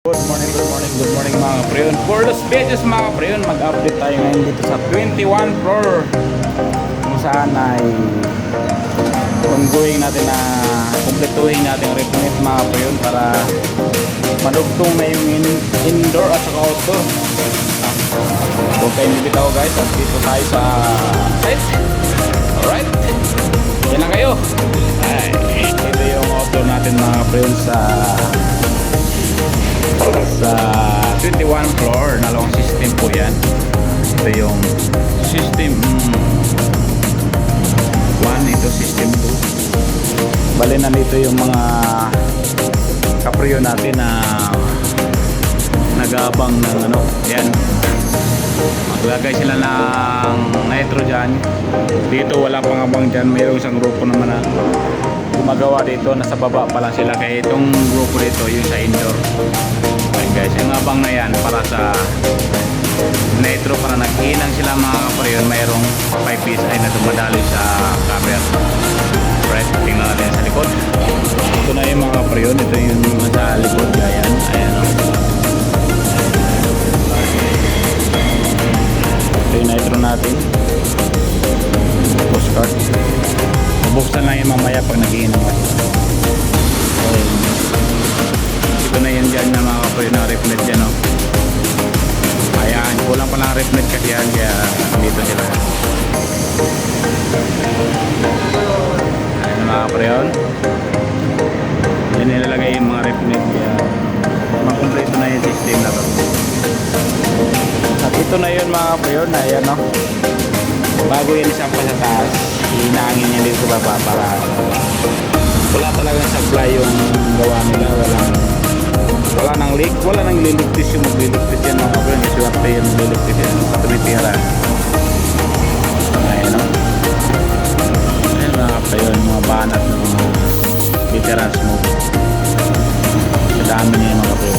Good morning, good morning, good morning mga kapreyon. For those videos mga kapreyon, mag-update tayo ngayon dito sa 21 floor kung saan ay ongoing natin na kumpletuhin natin ang mga kapreyon para madugtong na yung in- indoor at saka outdoor. Huwag kayong bibitaw guys at dito tayo sa site. Alright, yan lang kayo. Ay, ito yung outdoor natin mga kapreyon sa sa 21 floor na long system po yan. Ito yung system 1 ito system 2 bali na dito yung mga kapriyo natin na nagabang ng ano yan. Maglagay sila ng nitro dyan. Dito wala pang abang dyan. Mayroong isang grupo naman na gumagawa dito. Nasa baba pa lang sila. Kaya itong grupo dito yung sa indoor guys yung abang na yan para sa nitro para naghinang sila mga kaparyon mayroong 5 piece ay na dumadali sa cover right tingnan natin sa likod. Ito na yung mga kaparyon ito yung sa likod ayan ayan. O ito yung nitro natin. Postcard bubuksan lang yung mamaya pag ka okay. Dyan na mga kapoy na refnet dyan oh. ayan kulang pa lang refnet kasi yan kaya dito sila ayan mga kapoy yun yan nilalagay yung mga refnet kaya makumpleto na yung system na to at ito na yun mga kapoy yun ayan oh. bago yan isang pa sa taas hinangin niya dito sa baba para wala talagang supply yung gawa nila walang wala nang leak wala nang liligtis yung magliligtis yan mga kapatid kasi wala yung liligtis yan sa tumitira ayun o ayun mga kapatid yung mga banat ng mga veterans mo. Sa dami niya mga kapatid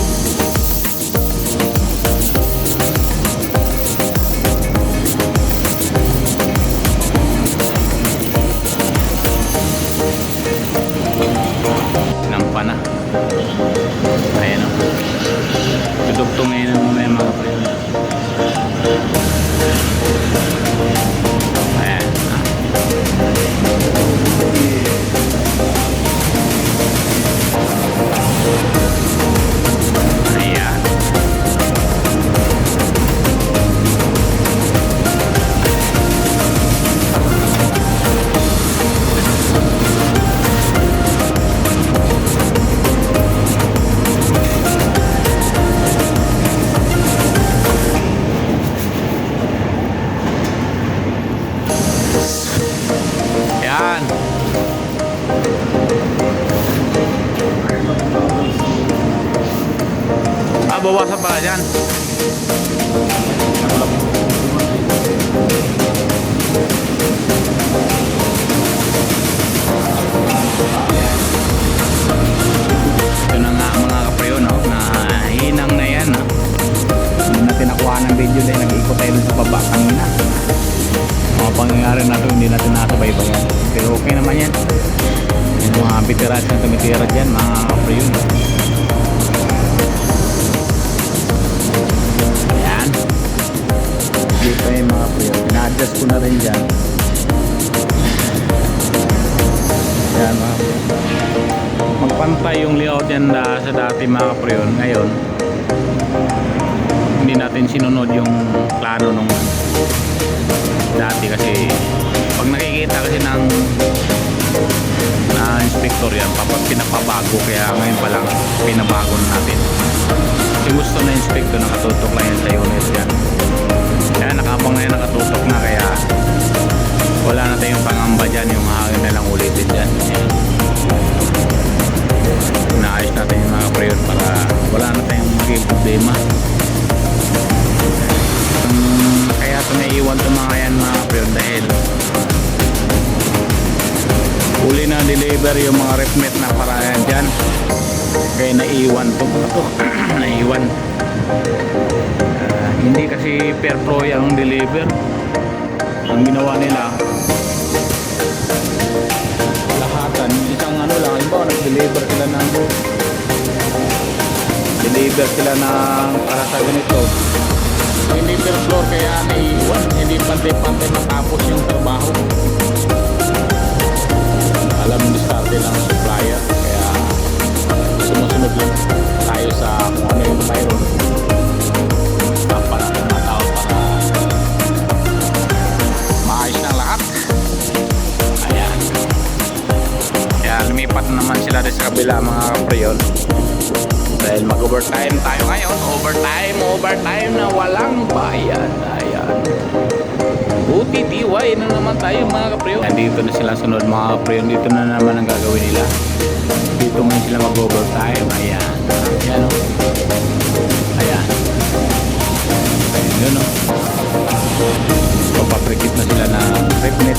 nampa na Ah, bawasan pala dyan. Ito na nga mga kaprayo, no? Na hinang na yan, no? Hindi natin nakuha ng video dahil nag-ikot tayo sa baba kanina mga pangyayari natin hindi natin nakabaybayan pero okay naman yan yung mga veterans na tumitira dyan mga kaprayon ayan na-adjust ko na rin dyan. Ayan mga magpantay yung layout yan na sa dati mga kaprayon ngayon hindi natin sinunod yung plano nung dati kasi pag nakikita kasi ng na inspector yan papag pinapabago. Kaya ngayon pa lang pinabago na natin. Yung gusto na inspector nakatutok lang yan sa unit yan wala na tayong pangamba dyan yung hangin na lang ulitin dyan. Yan. naayos natin yung mga prayer para wala na tayong maging problema. Um, kaya ito naiiwan ito mga yan mga prayer dahil uli na deliver yung mga refmet na para yan dyan. Kaya naiiwan to. Ito naiiwan Ah, hindi kasi per pro yung deliver ang ginawa nila lahatan isang ano lang halimbawa nag-deliver sila ng deliver sila ng para sa ganito. Hindi per floor kaya naiiwan. Hindi pante-pante matapos yung trabaho. Alam ni starte ng supplier. Kaya sumusunod lang tayo sa kung ano yung mayroon. Kapriyon. Dahil mag-overtime tayo ngayon. Overtime, overtime na walang bayan. Ayan. Tiway na naman tayo mga kapriyon. Nandito na sila sunod mga kapriyon. Dito na naman ang gagawin nila. Dito ngayon sila mag-overtime. Ayan. Ayan o. Ayan. Ayan yun o. Papaprikit na sila na tripnet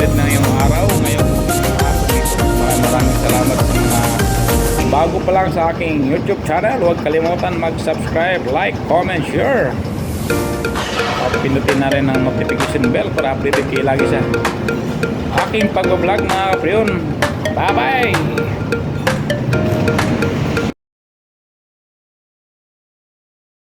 update na ngayong araw. Ngayon, dito. Maraming salamat sa mga bago pa lang sa aking YouTube channel. Huwag kalimutan mag-subscribe, like, comment, share. At pinutin na rin ang notification bell para updated kayo lagi sa aking pag-vlog mga kapriyon. Bye-bye!